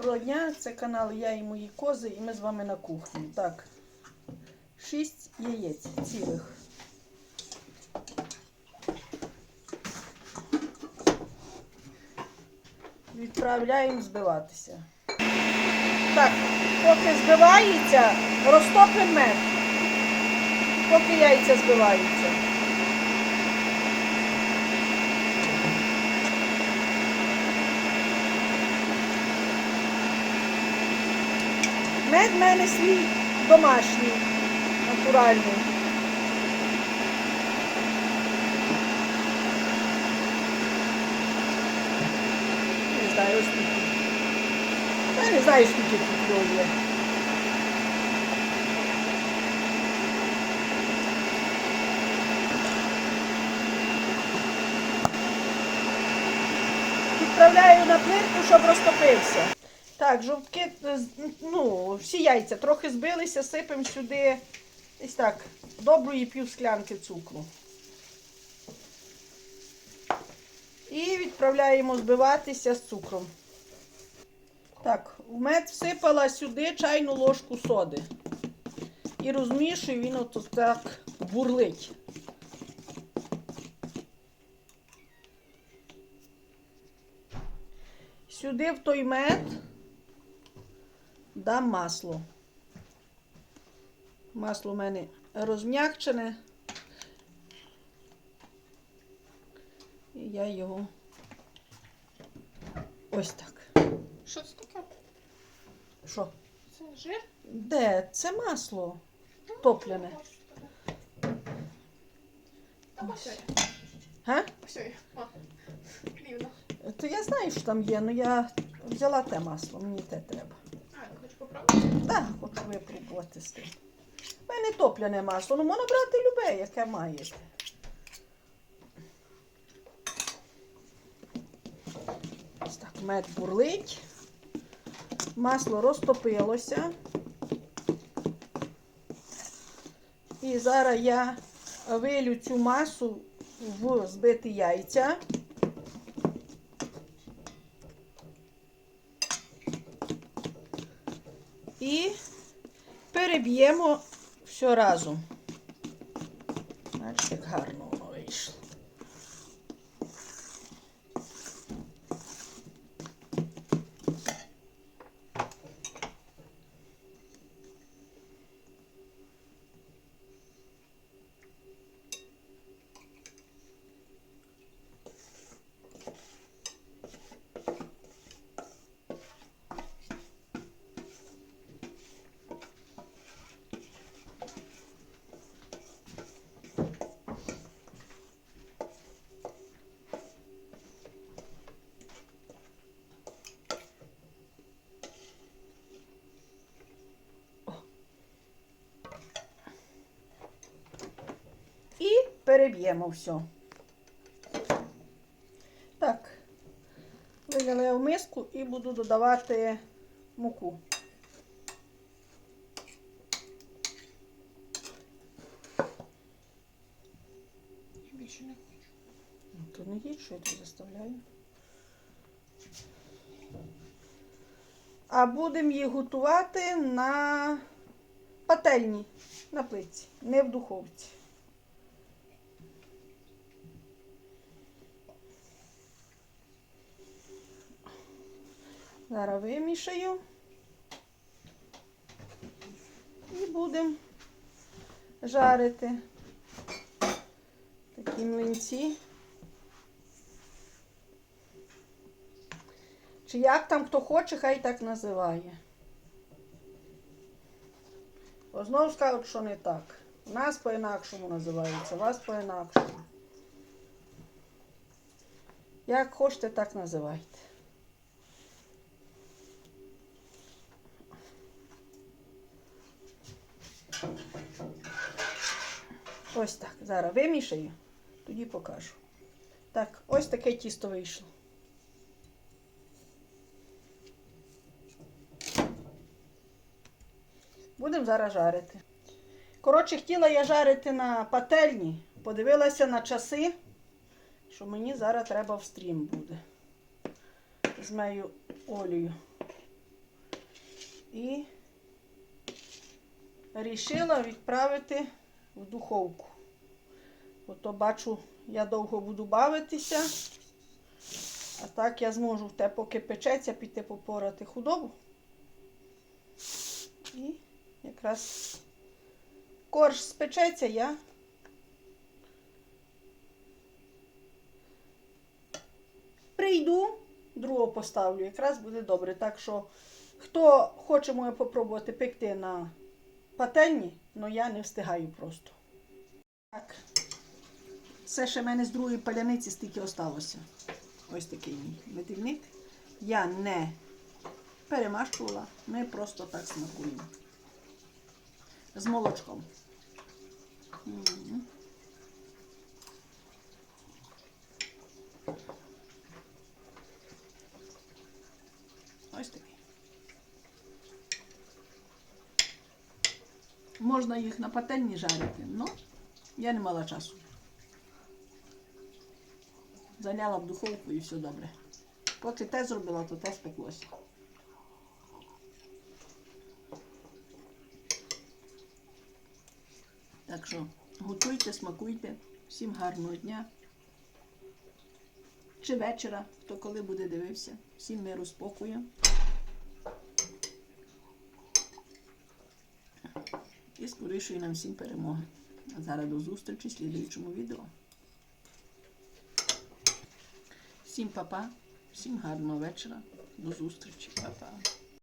доброго дня! Це канал Я і мої кози, і ми з вами на кухні. Так, 6 яєць цілих. Відправляємо збиватися. Так, поки збивається, розтопимо мед. Поки яйця збиваються. Мед в мене свій домашній, натуральний. Не знаю скільки. Я не знаю, скільки тут його є. Відправляю на плитку, щоб розтопився. Так, жовтки, е, ну, всі яйця трохи збилися, сипемо сюди ось так, доброї пів склянки цукру. І відправляємо збиватися з цукром. Так, в мед всипала сюди чайну ложку соди. І розмішую, він от так бурлить. Сюди в той мед дам масло. Масло у мене розм'якчене. І я його ось так. Що це таке? Що? Це жир? Де? Це масло топлене. Та ось. Га? Ось рівно. То я знаю, що там є, але я взяла те масло, мені те треба. А, я хочу попробувати. Так, хочу випробувати з тим. У мене топлене масло, ну можна брати любе, яке маєте. Ось так, мед бурлить. Масло розтопилося. І зараз я вилю цю масу в збиті яйця. І переб'ємо все разом. Значить, як гарно воно вийшло. І переб'ємо все. Так, вилила я в миску і буду додавати муку. Я більше не хочу. Ну, то не їдь, що я тебе заставляю. А будемо її готувати на пательні, на плитці, не в духовці. Зараз вимішаю. І будемо жарити такі млинці. Чи як там хто хоче, хай так називає. Бо знову скажуть, що не так. У нас по-інакшому називається, у вас по-інакшому. Як хочете, так називайте. Ось так. Зараз вимішаю, тоді покажу. Так, ось таке тісто вийшло. Будемо зараз жарити. Коротше, хотіла я жарити на пательні, подивилася на часи, що мені зараз треба в стрім буде. Візьмею олію. І рішила відправити в духовку. Ото бачу, я довго буду бавитися. А так я зможу те, поки печеться, піти попорати худобу. І якраз корж спечеться, я прийду, другого поставлю. Якраз буде добре. Так що, хто хоче моє попробувати пекти на пательні, але я не встигаю просто. Так. Це ще в мене з другої паляниці стільки осталося. Ось такий мій медівник. Я не перемащувала, ми просто так смакуємо. З молочком. Ось такий. Можна їх на пательні жарити, але я не мала часу. Заляла в духовку і все добре. Поки те зробила, то те спеклося. Так що готуйте, смакуйте. Всім гарного дня. Чи вечора, хто коли буде дивився. Всім миру спокою. І скорішої нам всім перемоги. А зараз до зустрічі в слідуючому відео. Всім па-па, всім гарного вечора. До зустрічі. Па-па.